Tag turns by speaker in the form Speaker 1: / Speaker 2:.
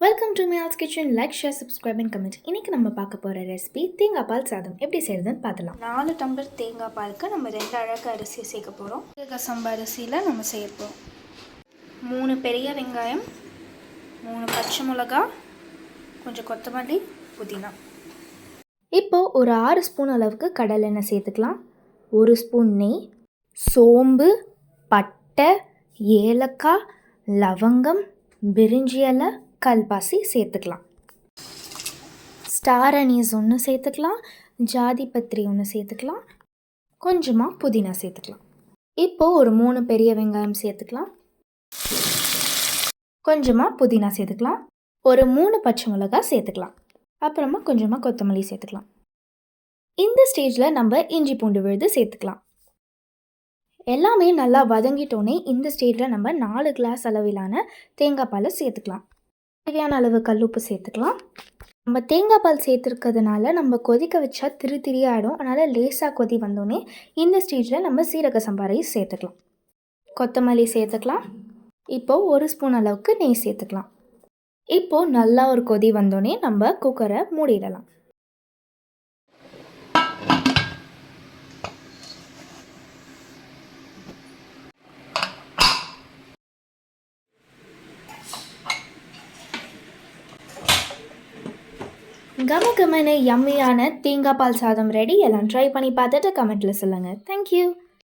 Speaker 1: Welcome to மியால்ஸ் kitchen like share subscribe and comment இன்றைக்கி நம்ம பார்க்க போகிற ரெசிபி தேங்காய் பால் சாதம். எப்படி செய்கிறதுன்னு பார்த்துலாம்
Speaker 2: நாலு டம்ளர் தேங்காய் பாலுக்கு நம்ம ரெண்டு அழகு அரிசி சேர்க்க போகிறோம் தேங்காய் சம்பா அரிசியில் நம்ம போகிறோம் மூணு பெரிய வெங்காயம் மூணு பச்சை மிளகா கொஞ்சம் கொத்தமல்லி புதினா.
Speaker 1: இப்போது ஒரு ஆறு ஸ்பூன் அளவுக்கு கடலை எண்ணெய் சேர்த்துக்கலாம். ஒரு ஸ்பூன் நெய் சோம்பு பட்டை ஏலக்காய் லவங்கம் பிரிஞ்சி இலை கல்பாசி சேர்த்துக்கலாம். ஸ்டார் அனீஸ் ஒன்று சேர்த்துக்கலாம் ஜாதி பத்திரி ஒன்று சேர்த்துக்கலாம் கொஞ்சமாக புதினா சேர்த்துக்கலாம். இப்போது ஒரு மூணு பெரிய வெங்காயம் சேர்த்துக்கலாம். கொஞ்சமாக புதினா சேர்த்துக்கலாம். ஒரு மூணு பச்சை மிளகாய் சேர்த்துக்கலாம். அப்புறமா கொஞ்சமாக கொத்தமல்லி சேர்த்துக்கலாம். இந்த ஸ்டேஜில் நம்ம இஞ்சி பூண்டு விழுது சேர்த்துக்கலாம். எல்லாமே நல்லா வதங்கிட்டோன்னே இந்த ஸ்டேஜில் நம்ம நாலு கிளாஸ் அளவிலான தேங்காய் பாலை சேர்த்துக்கலாம். தேவையான அளவு கல்லுப்பு சேர்த்துக்கலாம். நம்ம தேங்காய் பால் சேர்த்துருக்கிறதுனால நம்ம கொதிக்க வச்சா திரு திரியாயிடும் அதனால் லேசாக கொதி வந்தோடனே இந்த ஸ்டேஜில் நம்ம சீரக சம்பாரை சேர்த்துக்கலாம். கொத்தமல்லி சேர்த்துக்கலாம். இப்போது ஒரு ஸ்பூன் அளவுக்கு நெய் சேர்த்துக்கலாம். இப்போது நல்லா ஒரு கொதி வந்தோடனே நம்ம குக்கரை மூடிடலாம். கம கமனு யம்மியான தேங்காய் பால் சாதம் ரெடி எல்லாம் ட்ரை பண்ணி பார்த்துட்டு கமெண்ட்டில் சொல்லுங்கள் தேங்க்யூ